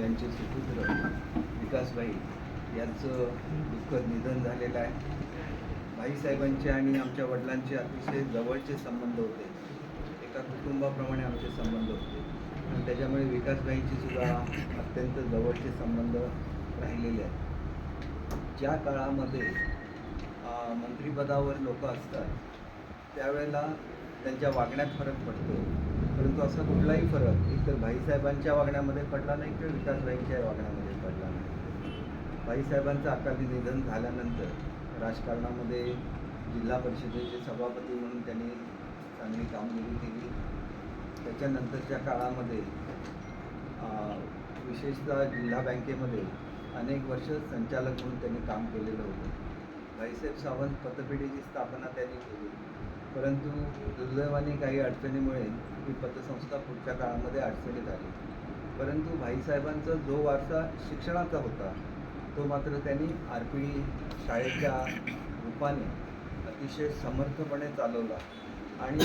यांचे सुपुत्र विकासभाई यांचं दुःखद निधन झालेलं आहे. भाईसाहेबांचे आणि आमच्या वडिलांचे अतिशय जवळचे संबंध होते. एका कुटुंबाप्रमाणे आमचे संबंध होते. आणि त्याच्यामुळे विकासभाईंचे सुद्धा अत्यंत जवळचे संबंध राहिलेले आहेत. ज्या काळामध्ये मंत्रीपदावर मंत्रिपदावर लोक असतात त्यावेळेला त्यांच्या वागण्यात फरक पडतो. परंतु असा कुठलाही फरक एकतर भाईसाहेबांच्या वागण्यामध्ये पडला नाही किंवा विकासभाईंच्या वागण्यामध्ये पडला नाही. भाईसाहेबांचं अकाली निधन झाल्यानंतर राजकारणामध्ये जिल्हा परिषदेचे सभापती म्हणून त्यांनी चांगली कामगिरी केली. त्याच्यानंतरच्या काळामध्ये विशेषतः जिल्हा बँकेमध्ये अनेक वर्ष संचालक म्हणून त्यांनी काम केलेलं होतं. भाईसाहेब सावंत पतपेढीची स्थापना त्यांनी केली. परंतु दुर्दैवाने काही अडचणीमुळे ही पतसंस्था पुढच्या काळामध्ये अडचणीत आली. परंतु भाईसाहेबांचा जो वारसा शिक्षणाचा होता तो मात्र त्यांनी आरपीडी शाळेच्या रूपाने अतिशय समर्थपणे चालवला. आणि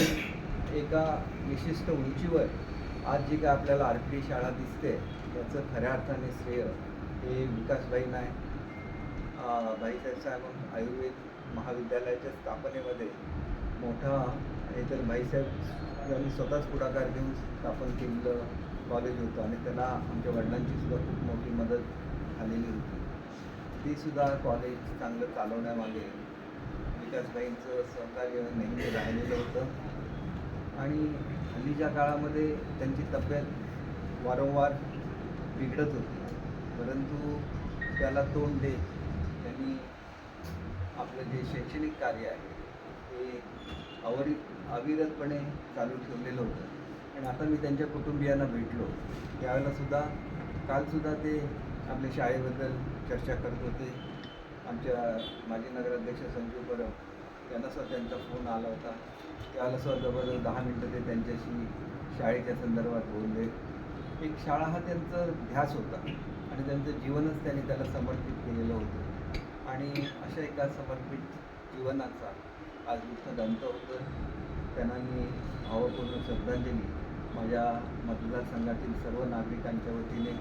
एका विशिष्ट उंचीवर आज जी काय आपल्याला आरपीडी शाळा दिसते त्याचं खऱ्या अर्थाने श्रेय हे विकासबाईंना आहे. भाईसाहेब साहेब आयुर्वेद महाविद्यालयाच्या स्थापनेमध्ये मोठा हे तर भाईसाहेब यांनी स्वतःच पुढाकार घेऊन स्थापन केलेलं कॉलेज होतं आणि त्याला आमच्या वडिलांची सुद्धा खूप मोठी मदत झालेली होती. तीसुद्धा कॉलेज चांगलं चालवण्यामागे विकासबाईंचं सहकार्य नेहमी राहिलेलं होतं. आणि हल्लीच्या काळामध्ये त्यांची तब्येत वारंवार बिघडत होती. परंतु त्याला तोंड देत मी आपलं जे शैक्षणिक कार्य आहे ते अवरी अविरतपणे चालू ठेवलेलं होतं. आणि आता मी त्यांच्या कुटुंबियांना भेटलो. त्यावेळेलासुद्धा कालसुद्धा ते आपल्या शाळेबद्दल चर्चा करत होते. आमच्या माजी नगराध्यक्ष संजीव परब यांना सुद्धा त्यांचा फोन आला होता. त्यावेळेलासुद्धा जवळजवळ दहा मिनटं ते त्यांच्याशी शाळेच्या संदर्भात बोलले. एक शाळा हा त्यांचा ध्यास होता आणि त्यांचं जीवनच त्यांनी त्याला समर्पित केलेलं होतं. आणि अशा एका समर्पित जीवनाचा आज दंत अंत होतं. त्यांना मी भावपूर्ण श्रद्धांजली माझ्या मतदारसंघातील सर्व नागरिकांच्या वतीने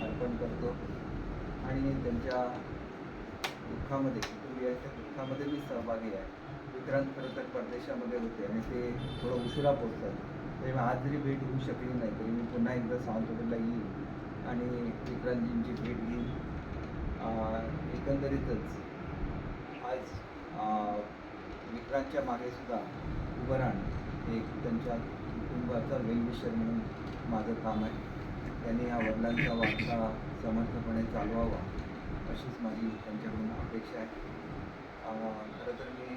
अर्पण करतो. आणि त्यांच्या दुःखामध्ये कुटुंबियांच्या दुःखामध्ये मी सहभागी आहे. विक्रांत खरं तर परदेशामध्ये होते आणि ते थोडं उशिरा पोचतात तरी मी आज जरी भेट होऊ शकली नाही. तरी मी पुन्हा एकदा सावंतवाडीला येईल आणि विक्रांतजींची भेट घेईन. एकंदरीतच आज मित्रांच्या विक्रांतच्या मागे सुद्धा उभं राहणं हे एक त्यांच्या कुटुंबाचा वेलविशर म्हणून माझं काम आहे. त्यांनी या वडिलांचा वारसा समर्थपणे चालवावा अशीच माझी त्यांच्याकडून अपेक्षा आहे. खरं तर मी